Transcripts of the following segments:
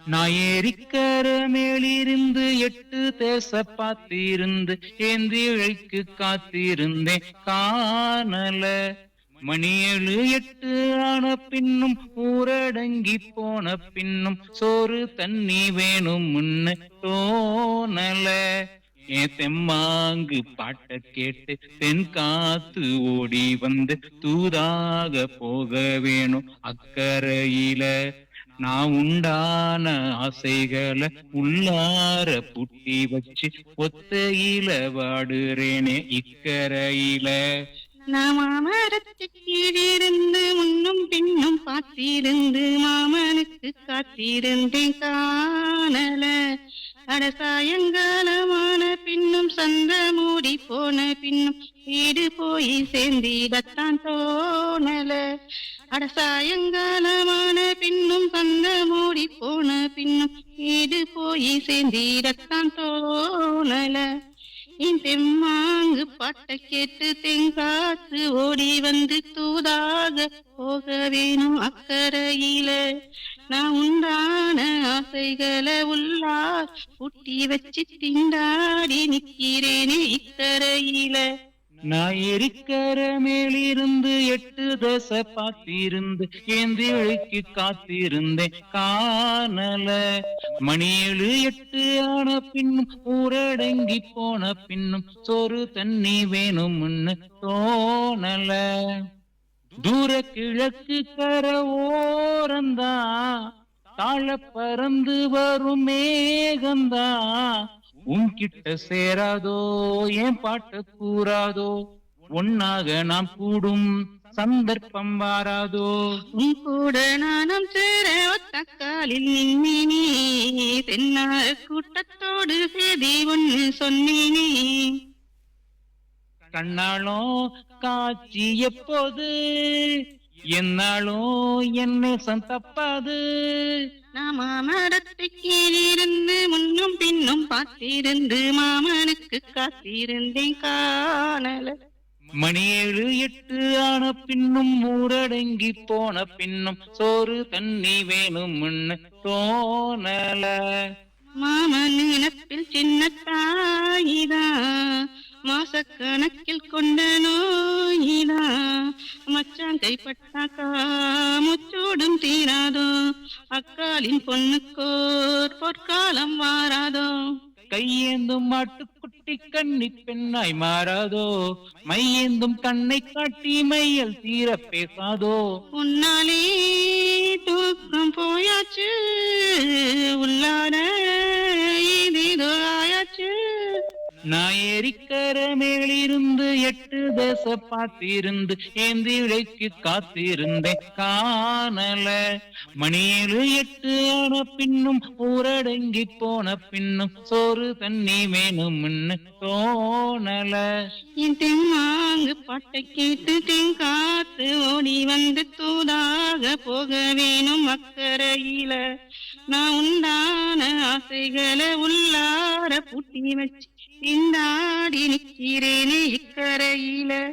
நாயேரிக்கர மேலிருந்து எட்டு தேச பார்த்திருந்து ஏந்தி ஏந்திழைக்கு காத்திருந்தேன் காணல. மணி எட்டு ஆன பின்னும் ஊரடங்கி போன பின்னும் சோறு தண்ணி வேணும் முன்ன தோணல. என் தெம்மாங்கு பாட்ட கேட்டு தென் காத்து ஓடி வந்து தூதாக போக வேணும் அக்கறையில நான் உண்டான ஆசைகளை உள்ளார புட்டி வச்சு ஒத்தையில வாடுறேனே இக்கரையில. கீழிருந்து முன்னும் பின்னும் பார்த்திருந்து மாமனுக்கு காத்திருந்தேன் காணல. அட சாயங்காலமான பின்னும் சந்த மூடி போன பின்னும் வீடு போய் சேர்ந்திடத்தான் தோணல. அட சாயங்காலமான பின்னும் சந்த மூடி போன பின்னும் வீடு போய் சேர்ந்திடத்தான் தோணல. என் தெம்மாங்கு பாட்ட கேட்டு தெங்காத்து ஓடி வந்து தூதாக போக வேணும் அக்கறையில. நான் உண்டான ஆசைகளை உள்ளா புட்டி வச்சு திண்டாடி நிக்கிறேனே இக்கரையில. நான் எரிக்கர மேலிருந்து எட்டு தசை பார்த்திருந்து ஏந்தி விழுக்கி காத்திருந்தேன் காணல. மணி ஏழு எட்டு ஆன பின்னும் ஊரடங்கி போன பின்னும் சோறு தண்ணி வேணும்னு தோணல. தூர கிழக்கு கர ஓரந்தா தாழ பறந்து வரும் மேகந்தா உன்கிட்ட சேராதோ என் பாட்ட கூறாதோ? ஒன்னாக நாம் கூடும் சந்தர்ப்பம் வாராதோ? உன் கூட நானும் சேர ஒத்தக்காலில் நின்னினே தென்னார கூட்டத்தோடு சேதி ஒன்னு சொன்னேனே. கண்ணாலும் காட்சி எப்போது? என்னாலும் என்னை சந்தப்பாது? நான் மாமரத்து கீழிருந்து முன்னும் பார்த்திருந்து மாமனுக்கு காத்திருந்தேன் காணல. மணி ஏழு எட்டு ஆன பின்னும் ஊரடங்கி போன பின்னும் சோறு தண்ணி வேணும்னு தோணல. மாமன் நினப்பில் சின்ன கைப்பட்டாக்கா முச்சோடும் தீராதோ? அக்காலின் பொண்ணுக்கோர் பொற்காலம் வாராதோ? கையேந்தும் மாட்டுக்குட்டி கண்ணி பெண்ணாய் மாறாதோ? மையேந்தும் கண்ணை காட்டி மையல் தீர பேசாதோ? உன்னாலே தூக்கம் போயாச்சு உள்ளார நான் ஏரிக்கர மேலிருந்து எட்டு தேச பார்த்திருந்து ஏந்தி விலைக்கு காத்திருந்தேன். காணல. மணி எட்டு ஆன பின்னும் ஊரடங்கி போன பின்னும் சோறு தண்ணி வேணும்னு தோணல. என் தெம்மாங்கு பாட்டை கேட்டு தெங்காத்து ஓடி வந்து தூதாக போக வேணும் அக்கறையில நான் உண்டான ஆசைகளை உள்ளார பூட்டி வச்சு திண்டாடி நிக்கிறேனே இக்கரையில.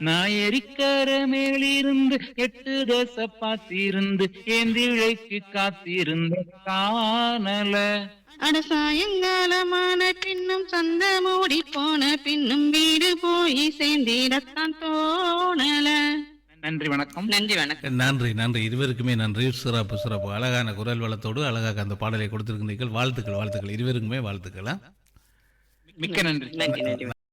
நான் எரிக்கர மேலிருந்து எட்டு தேச பார்த்திருந்து ஏந்தி விலைக்கு காத்திருந்தேன் காணல. அட சாயங்காலமான பின்னும் சந்த மூடி போன பின்னும் வீடு போய் சேர்ந்திடத்தான் தோணல. நன்றி வணக்கம். நன்றி வணக்கம். நன்றி நன்றி. இருவருக்குமே நன்றி. சிறப்பு சிறப்பு. அழகான குரல் வளத்தோடு அழகாக அந்த பாடலை கொடுத்திருக்கிறீர்கள். வாழ்த்துக்கள் வாழ்த்துக்கள். இருவருக்குமே வாழ்த்துக்கள்? மிக்க நன்றி. நன்றி நன்றி.